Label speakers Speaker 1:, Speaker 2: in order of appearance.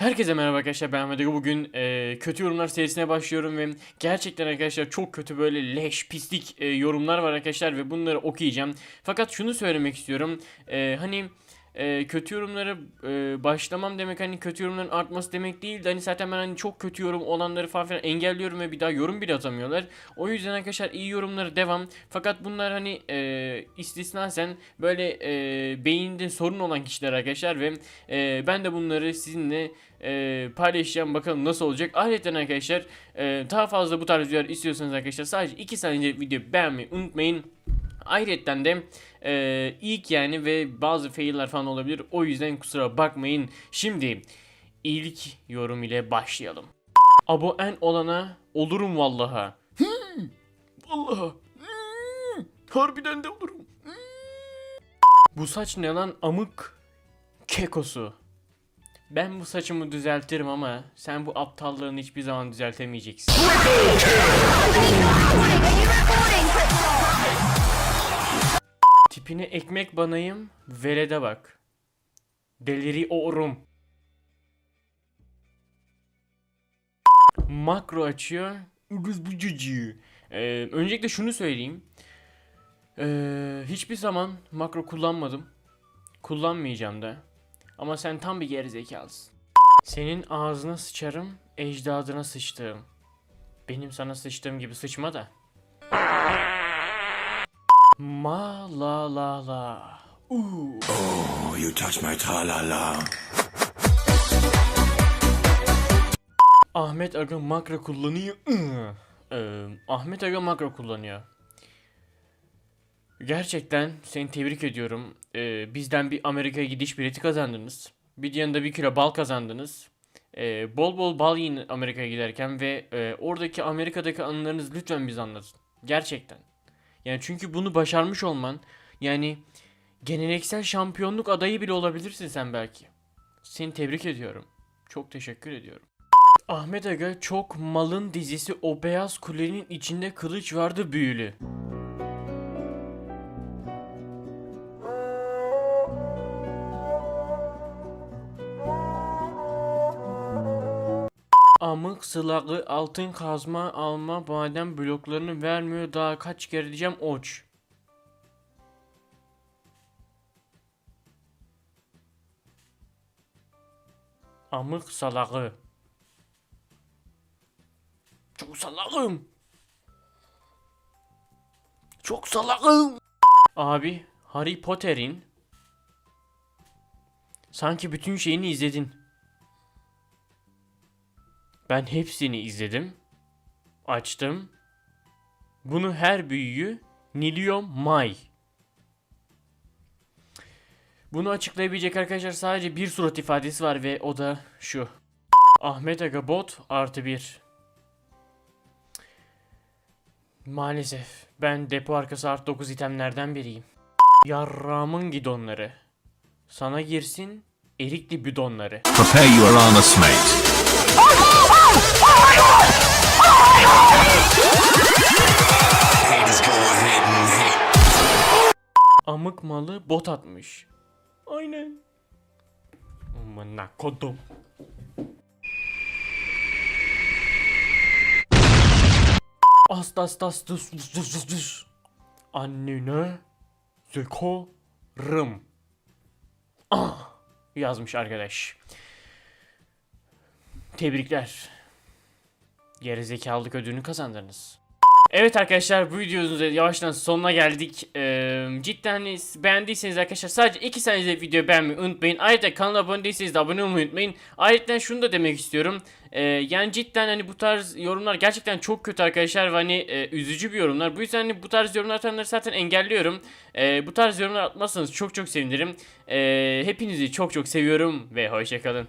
Speaker 1: Herkese merhaba arkadaşlar ben Ege. Bugün e, kötü yorumlar serisine başlıyorum ve gerçekten arkadaşlar çok kötü böyle leş pislik e, yorumlar var arkadaşlar ve bunları okuyacağım. Fakat şunu söylemek istiyorum E, hani e, kötü yorumlara e, başlamam demek hani kötü yorumların artması demek değil de hani zaten ben hani çok kötü yorum olanları falan filan engelliyorum ve bir daha yorum bile atamıyorlar. O yüzden arkadaşlar iyi yorumları devam. Fakat bunlar hani e, istisnasen böyle e, beyinde sorun olan kişiler arkadaşlar ve e, ben de bunları sizinle e, paylaşacağım bakalım nasıl olacak. Ayrıca arkadaşlar e, daha fazla bu tarz videolar istiyorsanız arkadaşlar sadece 2 saniye video beğenmeyi unutmayın. Ayrıca de e, ilk yani ve bazı failler falan olabilir. O yüzden kusura bakmayın. Şimdi ilk yorum ile başlayalım. Abonen olana olurum vallaha. Hmm, vallaha. Hmm, harbiden de olurum. Hmm. Bu saç ne lan amık kekosu. Ben bu saçımı düzeltirim ama sen bu aptallığını hiçbir zaman düzeltemeyeceksin. Tipine ekmek banayım, velede bak. Deliriyorum. Makro açıyor. Ucuz bu cücüğü. Ee, öncelikle şunu söyleyeyim. Ee, hiçbir zaman makro kullanmadım. Kullanmayacağım da. Ama sen tam bir gerizekalısın. Senin ağzına sıçarım, ecdadına sıçtığım. Benim sana sıçtığım gibi sıçma da. Ma la la la. Uuu.
Speaker 2: Oh, you touch my tra-la-la.
Speaker 1: Ahmet Aga makro kullanıyor. Iı. Ee, Ahmet Aga makro kullanıyor. Gerçekten seni tebrik ediyorum. Ee, bizden bir Amerika'ya gidiş bileti kazandınız. Bir yanında bir kilo bal kazandınız. Ee, bol bol bal yiyin Amerika'ya giderken ve e, oradaki Amerika'daki anılarınızı lütfen bize anlatın. Gerçekten. Yani çünkü bunu başarmış olman yani geleneksel şampiyonluk adayı bile olabilirsin sen belki. Seni tebrik ediyorum. Çok teşekkür ediyorum. Ahmet Aga çok malın dizisi o beyaz kulenin içinde kılıç vardı büyülü. Amık sılaklı altın kazma alma badem bloklarını vermiyor daha kaç kere diyeceğim oç. Amık salakı. Çok salakım. Çok salakım. Abi Harry Potter'in sanki bütün şeyini izledin. Ben hepsini izledim. Açtım. Bunu her büyüyü Nilium May. Bunu açıklayabilecek arkadaşlar sadece bir surat ifadesi var ve o da şu. Ahmet Aga bot artı bir. Maalesef ben depo arkası artı 9 itemlerden biriyim. Yarramın gidonları. Sana girsin erikli bidonları.
Speaker 2: Prepare your anus, mate.
Speaker 1: Amık malı bot atmış. Aynen. Amına kodum. Asta asta düş düş düş düş düş. Annene zekorım. Ah yazmış arkadaş. Tebrikler. Gerizekalılık ödülünü kazandınız. Evet arkadaşlar bu videomuzun yavaştan sonuna geldik. Ee, cidden hani beğendiyseniz arkadaşlar sadece 2 saniyede video beğenmeyi unutmayın. Ayrıca kanala abone değilseniz de abone olmayı unutmayın. Ayrıca şunu da demek istiyorum. Ee, yani cidden hani bu tarz yorumlar gerçekten çok kötü arkadaşlar ve hani e, üzücü bir yorumlar. Bu yüzden hani bu tarz yorumlar atanları zaten engelliyorum. Ee, bu tarz yorumlar atmazsanız çok çok sevinirim. Ee, hepinizi çok çok seviyorum ve hoşçakalın.